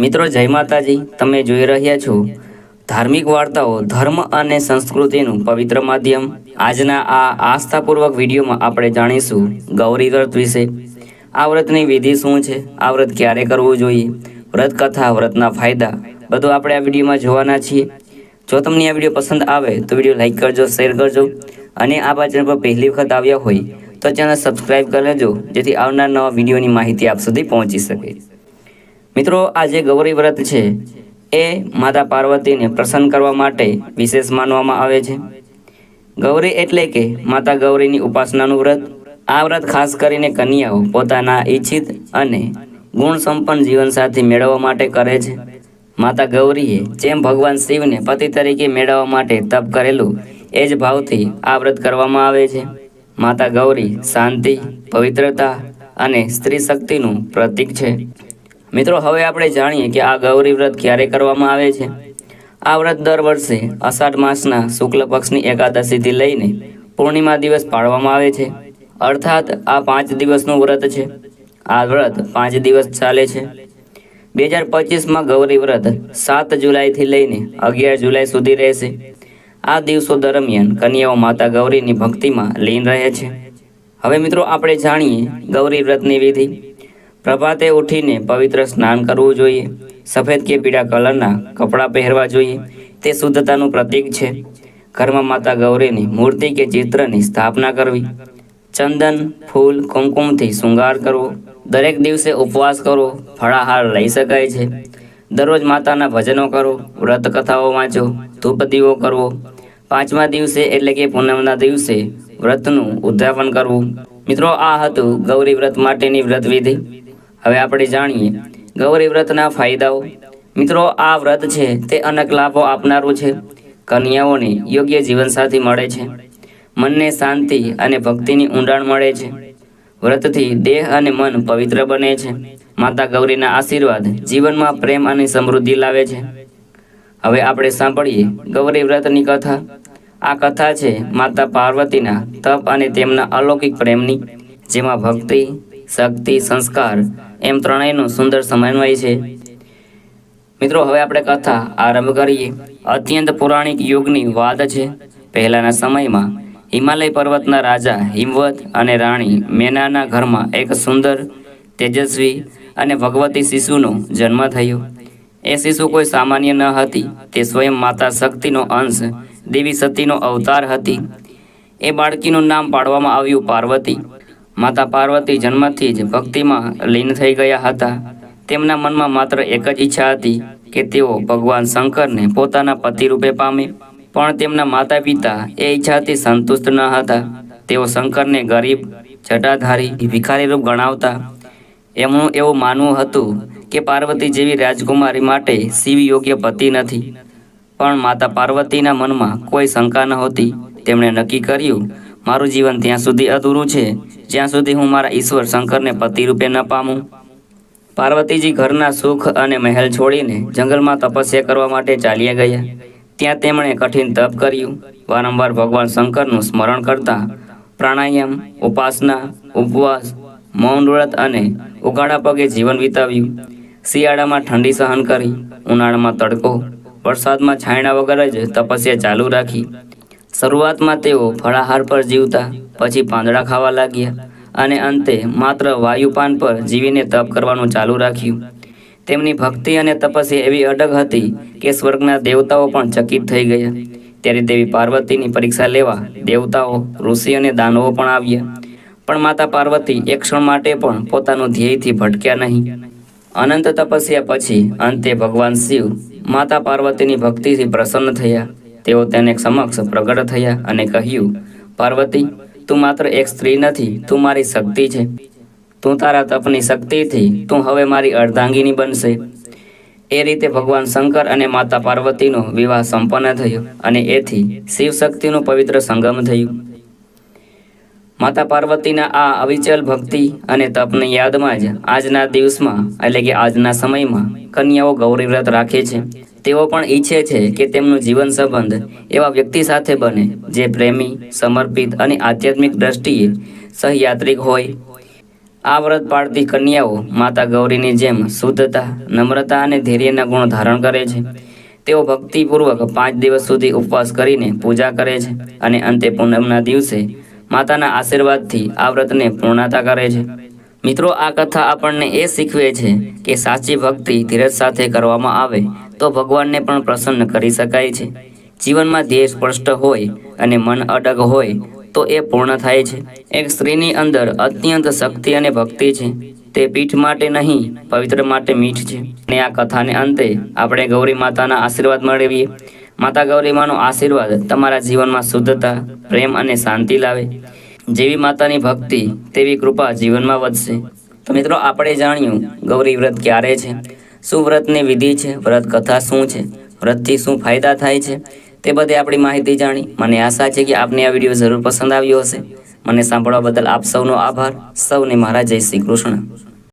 મિત્રો, જય માતાજી. તમે જોઈ રહ્યા છો ધાર્મિક વાર્તાઓ, ધર્મ અને સંસ્કૃતિનું પવિત્ર માધ્યમ. આજના આ આસ્થાપૂર્વક વિડીયોમાં આપણે જાણીશું ગૌરી વ્રત વિશે. આ વ્રતની વિધિ શું છે? આ વ્રત ક્યારે કરવું જોઈએ? વ્રત કથા, વ્રતના ફાયદા, બધું આપણે આ વિડીયોમાં જોવાના છીએ. જો તમને આ વીડિયો પસંદ આવે તો વીડિયો લાઇક કરજો, શેર કરજો. અને આ ચેનલ પર પહેલી વખત આવ્યા હોય તો ચેનલ સબસ્ક્રાઈબ કરી લેજો, જેથી આવનાર નવા વિડીયોની માહિતી આપ સુધી પહોંચી શકે. મિત્રો, આ જે ગૌરી વ્રત છે, એ માતા પાર્વતીને પ્રસન્ન કરવા માટે વિશેષ માનવામાં આવે છે. ગૌરી એટલે કે માતા ગૌરીની ઉપાસનાનું વ્રત. આ વ્રત ખાસ કરીને કન્યાઓ પોતાના ઈચ્છિત અને ગુણ સંપન્ન જીવનસાથી મેળવવા માટે કરે છે. માતા ગૌરીએ જેમ ભગવાન શિવને પતિ તરીકે મેળવવા માટે તપ કરેલું, એ જ ભાવથી આ વ્રત કરવામાં આવે છે. માતા ગૌરી શાંતિ, પવિત્રતા અને સ્ત્રી શક્તિનું પ્રતીક છે. મિત્રો, હવે આપણે જાણીએ કે આ ગૌરી વ્રત ક્યારે કરવામાં આવે છે. આ વ્રત દર વર્ષે અષાઢ માસના શુક્લ પક્ષની એકાદશીથી લઈને પૂર્ણિમા દિવસ પાળવામાં આવે છે. અર્થાત, આ પાંચ દિવસનું વ્રત છે. આ વ્રત પાંચ દિવસ ચાલે છે. બે હજાર પચીસમાં ગૌરી વ્રત સાત જુલાઈથી લઈને અગિયાર જુલાઈ સુધી રહેશે. આ દિવસો દરમિયાન કન્યાઓ માતા ગૌરીની ભક્તિમાં લીન રહે છે. હવે મિત્રો, આપણે જાણીએ ગૌરી વ્રતની વિધિ. પ્રભાતે ઉઠીને પવિત્ર સ્નાન કરવું જોઈએ. સફેદ કે પીળા કલરના કપડાં પહેરવા જોઈએ. તે શુદ્ધતાનું પ્રતીક છે. ઘરમાં માતા ગૌરીની મૂર્તિ કે ચિત્રની સ્થાપના કરવી. ચંદન, ફૂલ, કુમકુમથી શૃંગાર કરવો. દરેક દિવસે ઉપવાસ કરો ફળાહાર લઈ શકાય છે. દરરોજ માતાના ભજનો કરો. વ્રત કથાઓ વાંચો. ધૂપ દીવો કરવો. પાંચમા દિવસે એટલે કે પૂનમના દિવસે વ્રતનું ઉદ્યાપન કરવું. મિત્રો, આ હતું ગૌરી વ્રત માટેની વ્રત વિધિ હવે આપણે જાણીએ ગૌરી વ્રતના ફાયદાઓ. મિત્રો, આ વ્રત છે, તે અનેક લાભો આપનારું છે, કન્યાઓને યોગ્ય જીવનસાથી મળે છે, મનને શાંતિ અને ભક્તિની ઊંડાણ મળે છે, વ્રતથી દેહ અને મન પવિત્ર બને છે, માતા ગૌરીના આશીર્વાદ જીવનમાં પ્રેમ અને સમૃદ્ધિ લાવે છે. હવે આપણે સાંભળીએ ગૌરી વ્રતની કથા. આ કથા છે માતા પાર્વતીના તપ અને તેમના અલૌકિક પ્રેમની, જેમાં ભક્તિ, શક્તિ, સંસ્કાર એમ ત્રણેયનું સુંદર સમન્વય છે. મિત્રો, હવે આપણે કથા આરંભ કરીએ. અત્યંત પૌરાણિક યુગની વાત છે. પહેલાંના સમયમાં હિમાલય પર્વતના રાજા હિમવત અને રાણી મેનાના ઘરમાં એક સુંદર, તેજસ્વી અને ભગવતી શિશુનો જન્મ થયો. એ શિશુ કોઈ સામાન્ય ન હતી. તે સ્વયં માતા શક્તિનો અંશ, દેવી સતીનો અવતાર હતી. એ બાળકીનું નામ પાડવામાં આવ્યું પાર્વતી. માતા પાર્વતી જન્મથી જ ભક્તિમાં લીન થઈ ગયા હતા. તેમના મનમાં માત્ર એક જ ઈચ્છા હતી કે તેઓ ભગવાન શંકરને પોતાના પતિ રૂપે પામે, પણ તેમના માતા પિતા એ ઈચ્છાથી સંતુષ્ટ ન હતા. તેઓ શંકરને ગરીબ, જટાધારી ભિખારી રૂપ ગણાવતા. એમનું એવું માનવું હતું કે પાર્વતી જેવી રાજકુમારી માટે શિવ યોગ્ય પતિ નથી. પણ માતા પાર્વતીના મનમાં કોઈ શંકા નહોતી. તેમણે નક્કી કર્યું, મારું જીવન ત્યાં સુધી અધૂરું છે. જ્યાં સુધી હું મારા ઈશ્વર શંકરને પતિ રૂપે ન પામું. પાર્વતીજી ઘરના સુખ અને મહેલ છોડીને જંગલમાં તપસ્યા કરવા માટે ચાલ્યા ગયા. ત્યાં તેમણે કઠિન તપ કર્યું. વારંવાર ભગવાન શંકરનું સ્મરણ કરતા પ્રાણાયામ, ઉપાસના, ઉપવાસ, મૌન વ્રત અને ઉગાડા પગે જીવન વિતાવ્યું. શિયાળામાં ઠંડી સહન કરી, ઉનાળામાં તડકો, વરસાદમાં છાંયડા વગર જ તપસ્યા ચાલુ રાખી. શરૂઆતમાં તેઓ ફળાહાર પર જીવતા પછી પાંદડા ખાવા લાગ્યા અને અંતે માત્ર વાયુપાન પર જીવીને તપ કરવાનું ચાલુ રાખ્યું. તેમની ભક્તિ અને તપસ્યા એવી અડગ હતી કે સ્વર્ગના દેવતાઓ પણ ચકિત થઈ ગયા. ત્યારે દેવી પાર્વતીની પરીક્ષા લેવા દેવતાઓ, ઋષિ અને દાનવો પણ આવ્યા. પણ માતા પાર્વતી એક ક્ષણ માટે પણ પોતાનું ધ્યેયથી ભટક્યા નહીં. અનંત તપસ્યા પછી અંતે ભગવાન શિવ માતા પાર્વતીની ભક્તિથી પ્રસન્ન થયા. તેઓ તેને સમક્ષ પ્રગટ થયા અને કહ્યું, પાર્વતી તું માત્ર એક સ્ત્રી નથી, તું મારી શક્તિ છે. તું તારા તપની શક્તિથી, તું હવે મારી અર્ધાંગીની બનશે. એ રીતે ભગવાન શંકર અને માતા પાર્વતીનો વિવાહ સંપન્ન થયો અને એથી શિવ શક્તિનું પવિત્ર સંગમ થયું. માતા પાર્વતીના આ અવિચલ ભક્તિ અને તપની યાદમાં જ આજના દિવસમાં, એટલે કે આજના સમયમાં, કન્યાઓ ગૌરી રાખે છે. તેઓ પણ ઈચ્છે છે કે તેમનું જીવન સંબંધ એવા વ્યક્તિ સાથે બને જે પ્રેમી, સમર્પિત અને આધ્યાત્મિક દ્રષ્ટિએ સહયાત્રિક હોય. આ વ્રત પાળતી કન્યાઓ માતા ગૌરીની જેમ શુદ્ધતા, નમ્રતા અને ધૈર્યના ગુણો ધારણ કરે છે. તેઓ ભક્તિપૂર્વક પાંચ દિવસ સુધી ઉપવાસ કરીને પૂજા કરે છે અને અંતે પૂનમના દિવસે માતાના આશીર્વાદથી આ વ્રતને પૂર્ણતા કરે છે. મિત્રો, આ કથા આપણને એ શીખવે છે કે સાચી ભક્તિ ધીરજ સાથે કરવામાં આવે તો ભગવાનને પણ પ્રસન્ન કરી શકાય છે. જીવનમાં ધ્યેય સ્પષ્ટ હોય અને મન અડગ હોય તો એ પૂર્ણ થાય છે. એક સ્ત્રીની અંદર અત્યંત શક્તિ અને ભક્તિ છે. તે પીઠ માટે નહીં, પવિત્ર માટે મીઠ છે. અને આ કથાને અંતે આપણે ગૌરી માતાના આશીર્વાદ મેળવીએ. માતા ગૌરી માનો આશીર્વાદ તમારા જીવનમાં શુદ્ધતા, પ્રેમ અને શાંતિ લાવે. જેવી માતાની ભક્તિ, તેવી કૃપા જીવનમાં વધશે. તો મિત્રો, આપણે જાણ્યું ગૌરી વ્રત ક્યારે છે? શું વ્રતની વિધિ છે? વ્રત કથા શું છે? વ્રતથી શું ફાયદા થાય છે? તે બધી આપણી માહિતી જાણી. મને આશા છે કે આપને આ વીડિયો જરૂર પસંદ આવ્યો હશે. મને સાંભળવા બદલ આપ સૌનો આભાર. સૌને મારા જય શ્રી કૃષ્ણ.